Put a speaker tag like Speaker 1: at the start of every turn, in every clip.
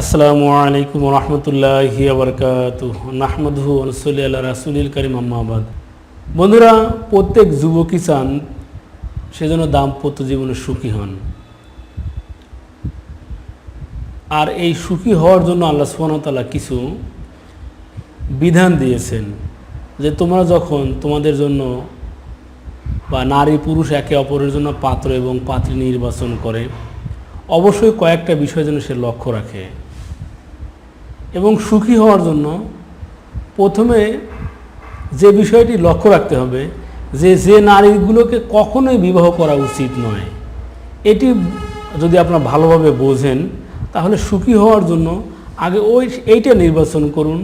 Speaker 1: আসসালামু আলাইকুম রহমতুল্লাহি আবরকাত নাহমদহু আনসলি আল্লাহ রাসুলিল করিম আম্মাবাদ বন্ধুরা, প্রত্যেক যুবকই চান সেজন্য দাম্পত্য জীবনে সুখী হন। আর এই সুখী হওয়ার জন্য আল্লাহ সুবহানাহু কিছু বিধান দিয়েছেন যে তোমরা যখন তোমাদের জন্য বা নারী পুরুষ একে অপরের জন্য পাত্র এবং পাত্রী নির্বাচন করে, অবশ্যই কয়েকটা বিষয় যেন সে লক্ষ্য রাখে। এবং সুখী হওয়ার জন্য প্রথমে যে বিষয়টি লক্ষ্য রাখতে হবে যে যে নারীগুলোকে কখনোই বিবাহ করা উচিত নয়। এটি যদি আপনারা ভালোভাবে বোঝেন, তাহলে সুখী হওয়ার জন্য আগে ওই, এইটা নির্বাচন করুন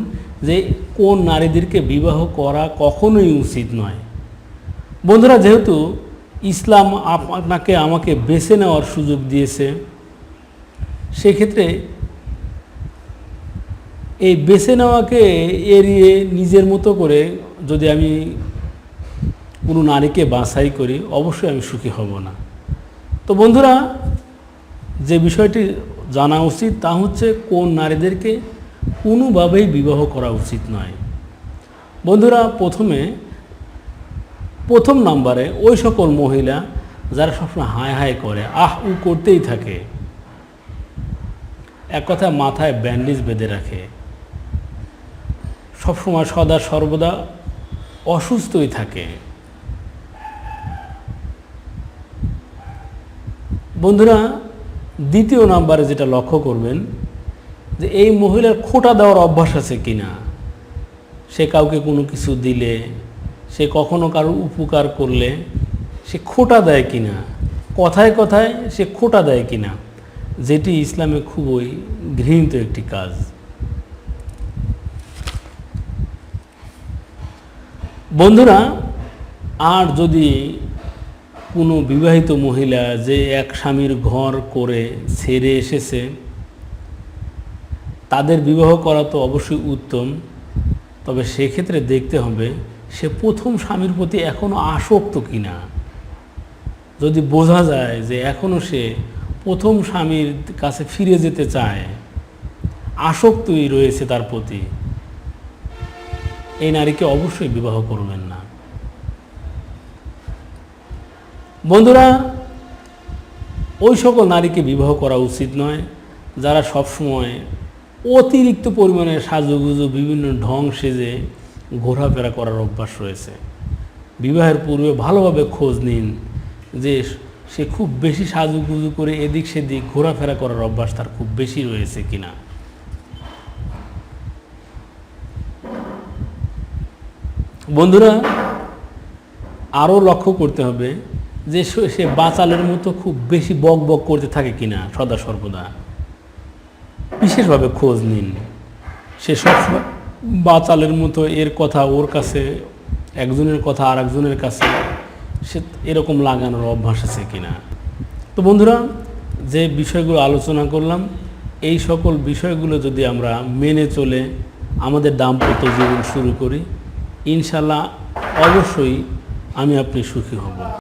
Speaker 1: যে কোন নারীদেরকে বিবাহ করা কখনোই উচিত নয়। বন্ধুরা, যেহেতু ইসলাম আপনাকে আমাকে বেছে নেওয়ার সুযোগ দিয়েছে, সেক্ষেত্রে এই বেছে নেওয়াকে এড়িয়ে নিজের মতো করে যদি আমি কোনো নারীকে বাছাই করি, অবশ্যই আমি সুখী হব না। তো বন্ধুরা, যে বিষয়টি জানা উচিত তা হচ্ছে কোন নারীদেরকে কোনোভাবেই বিবাহ করা উচিত নয়। বন্ধুরা, প্রথমে, প্রথম নাম্বারে ওই সকল মহিলা যারা সবসময় হায় হায় করে, আহ, উ করতেই থাকে। এক কথায় মাথায় ব্যান্ডেজ বেঁধে রাখে। সবসময় সদা সর্বদা অসুস্থই থাকে। বন্ধুরা, দ্বিতীয় নাম্বারে যেটা লক্ষ্য করবেন যে এই মহিলার খোটা দেওয়ার অভ্যাস আছে কিনা? সে কাউকে কোনো কিছু দিলে, সে কখনো কারোর উপকার করলে সে খোটা দেয় কিনা? কথায় কথায় সে খোটা দেয় কিনা? যেটি ইসলামে খুবই ঘৃণিত একটি কাজ। বন্ধুরা, আর যদি কোনো বিবাহিত মহিলা যে এক স্বামীর ঘর করে ছেড়ে এসেছে, তাদের বিবাহ করা তো অবশ্যই উত্তম, তবে সেক্ষেত্রে দেখতে হবে সে প্রথম স্বামীর প্রতি এখনও আসক্ত কিনা। যদি বোঝা যায় যে এখনও সে প্রথম স্বামীর কাছে ফিরে যেতে চায়, আসক্তই রয়েছে তার প্রতি। এই নারীকে অবশ্যই বিবাহ করবেন না। বন্ধুরা, ওই সকল নারীকে বিবাহ করা উচিত নয়, যারা সবসময় অতিরিক্ত পরিমাণে সাজুগুজু, বিভিন্ন ঢং সেজে ঘোরাফেরা করার অভ্যাস রয়েছে। বিবাহের পূর্বে ভালোভাবে খোঁজ নিন যে সে খুব বেশি সাজুগুজু করে এদিক সেদিক ঘোরাফেরা করার অভ্যাস তার খুব বেশি রয়েছে কিনা। বন্ধুরা আরও লক্ষ্য করতে হবে যে সে- বাচালের মতো খুব বেশি বক বক করতে থাকে কিনা, সদা সর্বদা। বিশেষভাবে খোঁজ নিন। সে সবসময় বাচালের মতো এর কথা ওর কাছে, একজনের কথা আর একজনের কাছে, সে এরকম লাগানোর অভ্যাস আছে কিনা। তো বন্ধুরা, যে বিষয়গুলো আলোচনা করলাম, এই সকল বিষয়গুলো যদি আমরা মেনে চলে আমাদের দাম্পত্য জীবন শুরু করি ইনশাল্লাহ অবশ্যই আমি আপনি সুখী হব।